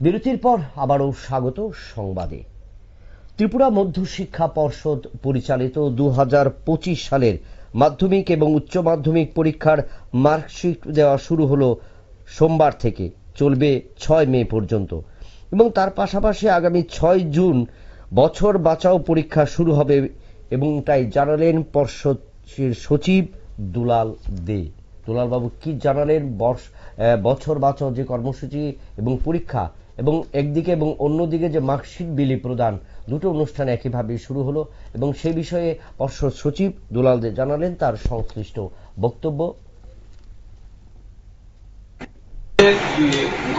বিরতির পর আবারও স্বাগত সংবাদে। ত্রিপুরা মধ্য শিক্ষা পর্ষদ পরিচালিত দু হাজার পঁচিশ সালের মাধ্যমিক এবং উচ্চ মাধ্যমিক পরীক্ষার মার্কশিট দেওয়া শুরু হলো সোমবার থেকে, চলবে ছয় মে পর্যন্ত এবং তার পাশাপাশি আগামী ছয় জুন বছর বাঁচাও পরীক্ষা শুরু হবে এবং তাই জানালেন পর্ষদের সচিব দুলাল দে। দুলাল বাবু কি জানালেন বছর বাঁচাও যে কর্মসূচি এবং পরীক্ষা এবং একদিকে এবং অন্যদিকে যে মার্কশিট বিলি প্রদান, দুটো অনুষ্ঠান একইভাবে শুরু হলো এবং সেই বিষয়ে পর্ষদ সচিব দুলাল দে জানালেন তার সংশ্লিষ্ট বক্তব্য।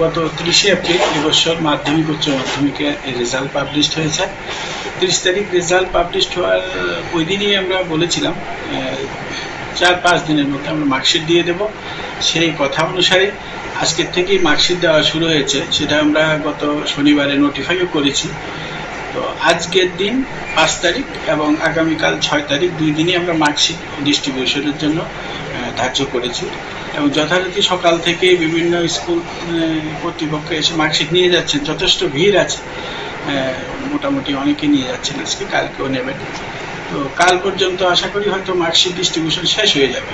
গত তিরিশে এপ্রিল এবছর মাধ্যমিক উচ্চ মাধ্যমিকের রেজাল্ট পাবলিশড হয়েছে। তিরিশ তারিখ রেজাল্ট পাবলিশড হওয়ার, ওই দিনই আমরা বলেছিলাম চার পাঁচ দিনের মধ্যে আমরা মার্কশিট দিয়ে দেব। সেই কথা অনুসারে আজকের থেকেই মার্কশিট দেওয়া শুরু হয়েছে, সেটা আমরা গত শনিবারে নোটিফাইও করেছি। তো আজকের দিন পাঁচ তারিখ এবং আগামীকাল ছয় তারিখ দুই দিনই আমরা মার্কশিট ডিস্ট্রিবিউশনের জন্য ধার্য করেছি। এবং যথারীতি সকাল থেকে বিভিন্ন স্কুল কর্তৃপক্ষ এসে মার্কশিট নিয়ে যাচ্ছেন। যথেষ্ট ভিড় আছে। মোটামুটি অনেকে নিয়ে যাচ্ছেন আজকে, কালকেও নেবেন। তো কাল পর্যন্ত আশা করি হয়তো মার্কশিট ডিস্ট্রিবিউশন শেষ হয়ে যাবে।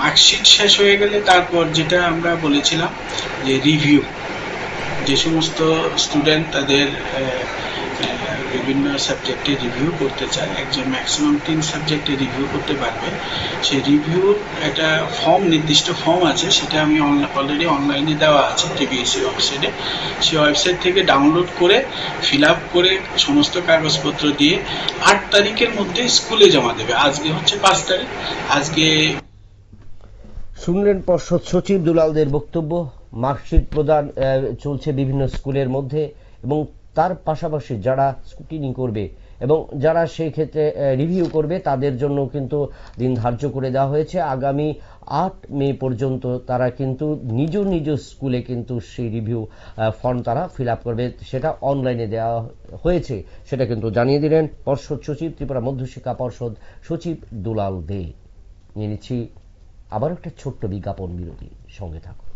মার্কশিট শেষ হয়ে গেলে তারপর যেটা আমরা বলেছিলাম যে রিভিউ যে সমস্ত স্টুডেন্ট তাদের বিভিন্ন সাবজেক্টে রিভিউ করতে চায়। একজন ম্যাক্সিমাম তিন সাবজেক্টে রিভিউ করতে পারবে। সেই রিভিউ একটা ফর্ম নির্দিষ্ট ফর্ম আছে, সেটা আমি অলরেডি অনলাইনে দেওয়া আছে টিবিএসসি ওয়েবসাইটে সেই ওয়েবসাইট থেকে ডাউনলোড করে ফিল আপ করে, সমস্ত কাগজপত্র দিয়ে আট তারিখের মধ্যে স্কুলে জমা দেবে। আজকে হচ্ছে পাঁচ তারিখ। আজকে শুনলেন পর্ষদ সচিব দুলালদের বক্তব্য, মার্কশিট প্রদান চলছে বিভিন্ন স্কুলের মধ্যে এবং তার পাশাপাশি যারা স্কুটিনি করবে এবং যারা সেই ক্ষেত্রে রিভিউ করবে, তাদের জন্য কিন্তু দিন ধার্য করে দেওয়া হয়েছে। আগামী আট মে পর্যন্ত তারা কিন্তু নিজ নিজ স্কুলে কিন্তু সেই রিভিউ ফর্ম তারা ফিল আপ করবে। সেটা অনলাইনে দেওয়া হয়েছে। সেটা কিন্তু জানিয়ে দিলেন পর্ষদ সচিব, ত্রিপুরা মধ্যশিক্ষা পর্ষদ সচিব দুলাল দে। নিয়ে নিচ্ছি আবার একটা ছোট্ট বিজ্ঞাপন বিরতি। সঙ্গে থাকুন।